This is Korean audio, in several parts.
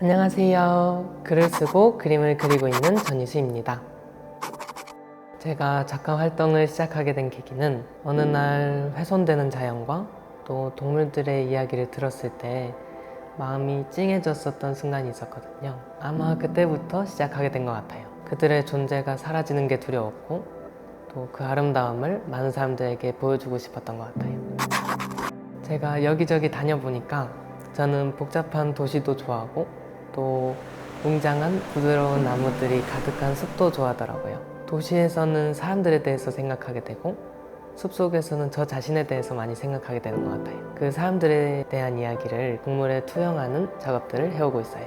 안녕하세요. 글을 쓰고 그림을 그리고 있는 전희수입니다. 제가 작가 활동을 시작하게 된 계기는 어느 날 훼손되는 자연과 또 동물들의 이야기를 들었을 때 마음이 찡해졌었던 순간이 있었거든요. 아마 그때부터 시작하게 된 것 같아요. 그들의 존재가 사라지는 게 두려웠고 또 그 아름다움을 많은 사람들에게 보여주고 싶었던 것 같아요. 제가 여기저기 다녀보니까 저는 복잡한 도시도 좋아하고 또 웅장한 부드러운 나무들이 가득한 숲도 좋아하더라고요. 도시에서는 사람들에 대해서 생각하게 되고 숲속에서는 저 자신에 대해서 많이 생각하게 되는 것 같아요. 그 사람들에 대한 이야기를 동물에 투영하는 작업들을 해오고 있어요.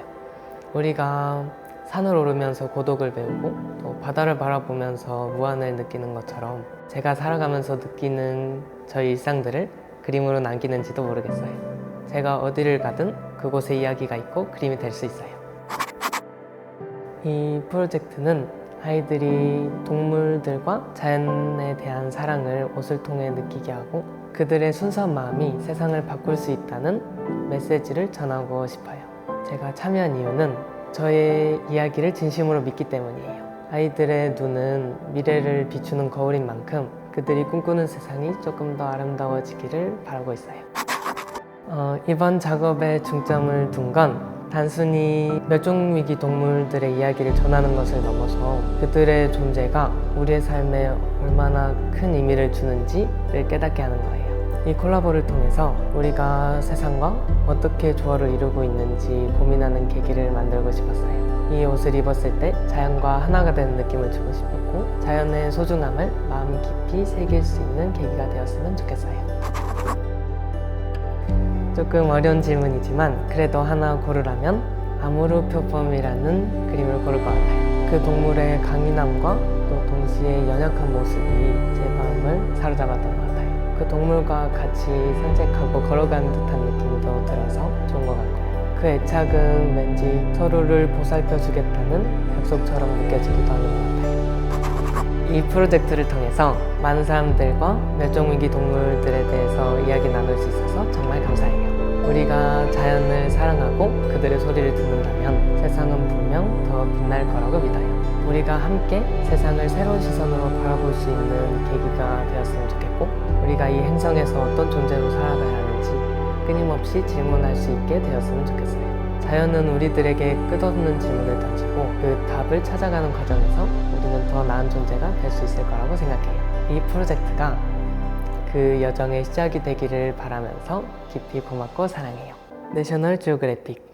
우리가 산을 오르면서 고독을 배우고 또 바다를 바라보면서 무한을 느끼는 것처럼 제가 살아가면서 느끼는 저희 일상들을 그림으로 남기는지도 모르겠어요. 제가 어디를 가든 그곳에 이야기가 있고 그림이 될 수 있어요. 이 프로젝트는 아이들이 동물들과 자연에 대한 사랑을 옷을 통해 느끼게 하고 그들의 순수한 마음이 세상을 바꿀 수 있다는 메시지를 전하고 싶어요. 제가 참여한 이유는 저의 이야기를 진심으로 믿기 때문이에요. 아이들의 눈은 미래를 비추는 거울인 만큼 그들이 꿈꾸는 세상이 조금 더 아름다워지기를 바라고 있어요. 어, 이번 작업에 중점을 둔 건 단순히 멸종위기 동물들의 이야기를 전하는 것을 넘어서 그들의 존재가 우리의 삶에 얼마나 큰 의미를 주는지를 깨닫게 하는 거예요. 이 콜라보를 통해서 우리가 세상과 어떻게 조화를 이루고 있는지 고민하는 계기를 만들고 싶었어요. 이 옷을 입었을 때 자연과 하나가 되는 느낌을 주고 싶었고 자연의 소중함을 마음 깊이 새길 수 있는 계기가 되었으면 좋겠어요. 조금 어려운 질문이지만 그래도 하나 고르라면 아무르 표범이라는 그림을 고를 것 같아요. 그 동물의 강인함과 또 동시에 연약한 모습이 제 마음을 사로잡았던 것 같아요. 그 동물과 같이 산책하고 걸어가는 듯한 느낌도 들어서 좋은 것 같고요. 그 애착은 왠지 서로를 보살펴 주겠다는 약속처럼 느껴지기도 하는 것 같아요. 이 프로젝트를 통해서 많은 사람들과 멸종위기 동물들에 대해서 이야기 나눌 수 있어서 정말 감사해요. 우리가 자연을 사랑하고 그들의 소리를 듣는다면 세상은 분명 더 빛날 거라고 믿어요. 우리가 함께 세상을 새로운 시선으로 바라볼 수 있는 계기가 되었으면 좋겠고 우리가 이 행성에서 어떤 존재로 살아가야 하는지 끊임없이 질문할 수 있게 되었으면 좋겠어요. 자연은 우리들에게 끝없는 질문을 던지고 그 답을 찾아가는 과정에서 우리는 더 나은 존재가 될 수 있을 거라고 생각해요. 이 프로젝트가 그 여정의 시작이 되기를 바라면서 깊이 고맙고 사랑해요. 내셔널 지오그래픽